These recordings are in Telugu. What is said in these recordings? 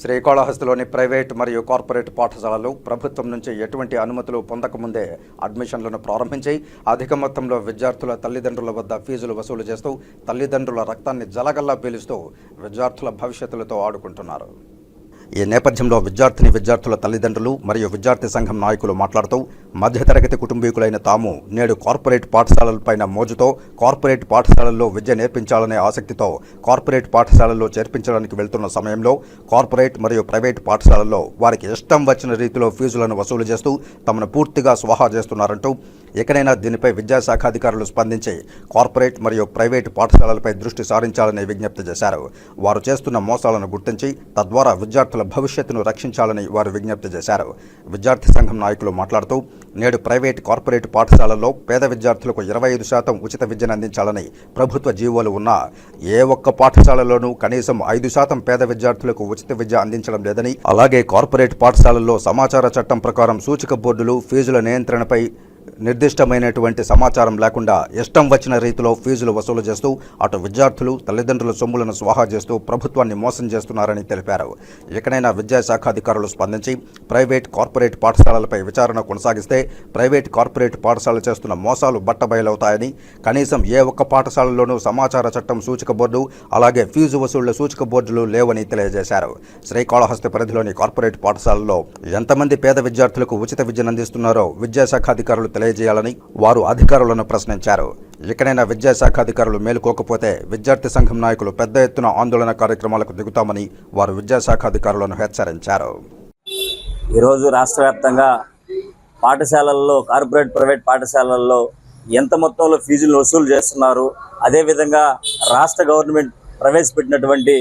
శ్రీకాళహస్తిలోని ప్రైవేట్ మరియు కార్పొరేట్ పాఠశాలలు ప్రభుత్వం నుంచి ఎటువంటి అనుమతులు పొందకముందే అడ్మిషన్లను ప్రారంభించి అధిక మొత్తంలో విద్యార్థుల తల్లిదండ్రుల వద్ద ఫీజులు వసూలు చేస్తూ తల్లిదండ్రుల రక్తాన్ని జలగల్లా పీలుస్తూ విద్యార్థుల భవిష్యత్తులతో ఆడుకుంటున్నారు. ఈ నేపథ్యంలో విద్యార్థిని విద్యార్థుల తల్లిదండ్రులు మరియు విద్యార్థి సంఘం నాయకులు మాట్లాడుతూ మధ్యతరగతి కుటుంబీకులైన తాము నేడు కార్పొరేట్ పాఠశాలలపైన మోజుతో కార్పొరేట్ పాఠశాలల్లో విద్య నేర్పించాలనే ఆసక్తితో కార్పొరేట్ పాఠశాలల్లో చేర్పించడానికి వెళ్తున్న సమయంలో కార్పొరేట్ మరియు ప్రైవేట్ పాఠశాలల్లో వారికి ఇష్టం వచ్చిన రీతిలో ఫీజులను వసూలు చేస్తూ తమను పూర్తిగా స్వాహా చేస్తున్నారంటూ ఎక్కడైనా దీనిపై విద్యాశాఖ అధికారులు స్పందించి కార్పొరేట్ మరియు ప్రైవేట్ పాఠశాలలపై దృష్టి సారించాలని విజ్ఞప్తి చేశారు. వారు చేస్తున్న మోసాలను గుర్తించి తద్వారా విద్యార్థులు భవిష్యత్తును రక్షించాలని వారు విజ్ఞప్తి చేశారు. విద్యార్థి సంఘం నాయకులు మాట్లాడుతూ నేడు ప్రైవేట్ కార్పొరేట్ పాఠశాలల్లో పేద విద్యార్థులకు ఇరవై ఐదు శాతం ఉచిత విద్యను అందించాలని ప్రభుత్వ జీవోలు ఉన్నా ఏ ఒక్క పాఠశాలలోనూ కనీసం ఐదు శాతం పేద విద్యార్థులకు ఉచిత విద్య అందించడం లేదని అలాగే కార్పొరేట్ పాఠశాలల్లో సమాచార చట్టం ప్రకారం సూచిక బోర్డులు ఫీజుల నియంత్రణపై నిర్దిష్టమైనటువంటి సమాచారం లేకుండా ఇష్టం వచ్చిన రీతిలో ఫీజులు వసూలు చేస్తూ అటు విద్యార్థులు తల్లిదండ్రుల సొమ్ములను స్వాహా చేస్తూ ప్రభుత్వాన్ని మోసం చేస్తున్నారని తెలిపారు. ఎక్కడైనా విద్యాశాఖ అధికారులు స్పందించి ప్రైవేట్ కార్పొరేట్ పాఠశాలలపై విచారణ కొనసాగిస్తే ప్రైవేట్ కార్పొరేట్ పాఠశాలలు చేస్తున్న మోసాలు బట్టబయలవుతాయని కనీసం ఏ ఒక్క పాఠశాలలోనూ సమాచార చట్టం సూచిక బోర్డు అలాగే ఫీజు వసూళ్ళ సూచిక బోర్డులు లేవని తెలియజేశారు. శ్రీకాళహస్తి పరిధిలోని కార్పొరేట్ పాఠశాలల్లో ఎంతమంది పేద విద్యార్థులకు ఉచిత విద్యను అందిస్తున్నారో విద్యాశాఖ అధికారులు తెలియజేయాలని వారు అధికారులను ప్రశ్నించారు. ఇకనైనా విద్యాశాఖ అధికారులు మేలుకోకపోతే విద్యార్థి సంఘం నాయకులు పెద్ద ఎత్తున ఆందోళన కార్యక్రమాలకు దిగుతామని వారు విద్యాశాఖ అధికారులను హెచ్చరించారు. ఈరోజు రాష్ట్ర వ్యాప్తంగా పాఠశాలల్లో కార్పొరేట్ ప్రైవేట్ పాఠశాలల్లో ఎంత మొత్తంలో ఫీజులు వసూలు చేస్తున్నారు అదేవిధంగా రాష్ట్ర గవర్నమెంట్ ప్రవేశపెట్టినటువంటి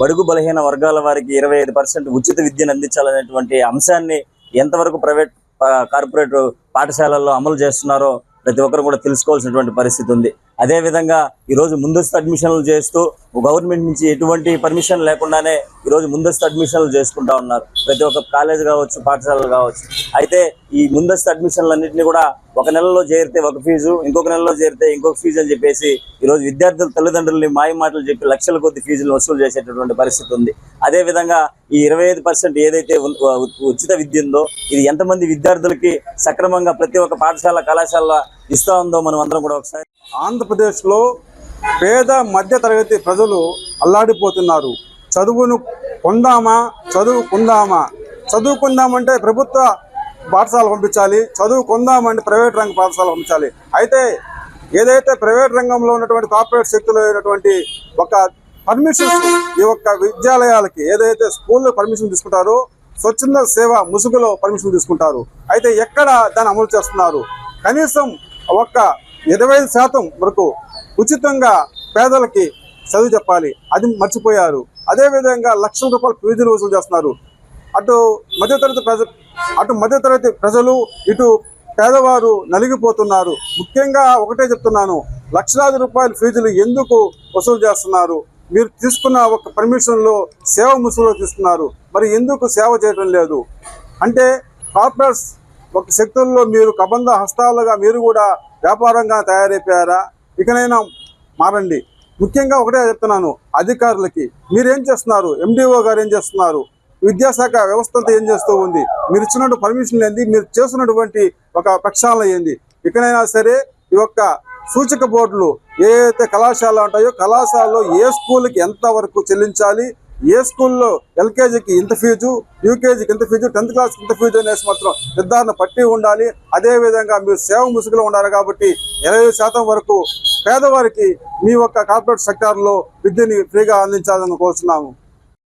బడుగు బలహీన వర్గాల వారికి ఇరవై ఐదు పర్సెంట్ ఉచిత విద్యను అందించాలనేటువంటి అంశాన్ని ఎంతవరకు ప్రైవేట్ కార్పొరేట్ పాఠశాలల్లో అమలు చేస్తున్నారో ప్రతి ఒక్కరు కూడా తెలుసుకోవాల్సినటువంటి పరిస్థితి ఉంది. అదేవిధంగా ఈరోజు ముందస్తు అడ్మిషన్లు చేస్తూ గవర్నమెంట్ నుంచి ఎటువంటి పర్మిషన్ లేకుండానే ఈరోజు ముందస్తు అడ్మిషన్లు చేసుకుంటా ఉన్నారు. ప్రతి ఒక్క కాలేజ్ కావచ్చు పాఠశాలలు కావచ్చు. అయితే ఈ ముందస్తు అడ్మిషన్లు అన్నింటినీ కూడా ఒక నెలలో చేరితే ఒక ఫీజు ఇంకొక నెలలో చేరితే ఇంకొక ఫీజు అని చెప్పేసి ఈరోజు విద్యార్థుల తల్లిదండ్రులని మాయ మాటలు చెప్పి లక్షల కొద్ది ఫీజులు వసూలు చేసేటటువంటి పరిస్థితి ఉంది. అదేవిధంగా ఈ ఇరవై ఐదు పర్సెంట్ ఏదైతే ఉ- ఉచిత విద్య ఉందో ఇది ఎంతమంది విద్యార్థులకి సక్రమంగా ప్రతి ఒక్క పాఠశాల కళాశాల ఇస్తా ఉందో మనం అందరం కూడా ఒకసారి. ఆంధ్రప్రదేశ్లో పేద మధ్య తరగతి ప్రజలు అల్లాడిపోతున్నారు. చదువును కొందామా? చదువుకుందామా? చదువుకుందామంటే ప్రభుత్వ పాఠశాల పంపించాలి. చదువుకుందామంటే ప్రైవేట్ రంగ పాఠశాల పంపించాలి. అయితే ఏదైతే ప్రైవేట్ రంగంలో ఉన్నటువంటి కార్పొరేట్ శక్తులు అయినటువంటి ఒక పర్మిషన్స్ ఈ యొక్క విద్యాలయాలకి ఏదైతే స్కూల్లో పర్మిషన్ తీసుకుంటారో స్వచ్ఛంద సేవ ముసుగులో పర్మిషన్ తీసుకుంటారు. అయితే ఎక్కడ దాన్ని అమలు చేస్తున్నారు? కనీసం ఒక్క ఇరవై ఐదు శాతం వరకు ఉచితంగా పేదలకి చదువు చెప్పాలి. అది మర్చిపోయారు. అదేవిధంగా లక్షల రూపాయల ఫీజులు వసూలు చేస్తున్నారు. అటు మధ్యతరగతి ప్రజ అటు మధ్యతరగతి ప్రజలు ఇటు పేదవారు నలిగిపోతున్నారు. ముఖ్యంగా ఒకటే చెప్తున్నాను. లక్షలాది రూపాయల ఫీజులు ఎందుకు వసూలు చేస్తున్నారు? మీరు తీసుకున్న ఒక పర్మిషన్లో సేవ ముసుగులో తీసుకున్నారు. మరి ఎందుకు సేవ చేయడం లేదు? అంటే కార్పొరేట్స్ ఒక శక్తుల్లో మీరు కబంధ హస్తాలుగా మీరు కూడా వ్యాపారంగా తయారైపోయారా? ఇకనైనా మారండి. ముఖ్యంగా ఒకటే చెప్తున్నాను అధికారులకి. మీరేం చేస్తున్నారు? ఎండిఓ గారు ఏం చేస్తున్నారు? విద్యాశాఖ వ్యవస్థ అంతా ఏం చేస్తూ ఉంది? మీరు ఇచ్చినట్టు పర్మిషన్ ఏంది? మీరు చేస్తున్నటువంటి ఒక ప్రక్షాళన ఏంది? ఇకనైనా సరే ఈ యొక్క సూచిక బోర్డులు ఏ అయితే కళాశాల ఉంటాయో కళాశాలలో ఏ స్కూల్కి ఎంత వరకు చెల్లించాలి? ఏ స్కూల్లో ఎల్కేజీకి ఇంత ఫీజు యూకేజీకి ఇంత ఫీజు టెన్త్ క్లాస్కి ఇంత ఫీజు అనేసి మాత్రం నిర్ధారణ పట్టి ఉండాలి. అదేవిధంగా మీరు సేవ ముసుగులో ఉండాలి కాబట్టి ఇరవై శాతం వరకు పేదవారికి మీ యొక్క కార్పొరేట్ సెక్టార్లో విద్యని ఫ్రీగా అందించాలని కోరుతున్నాము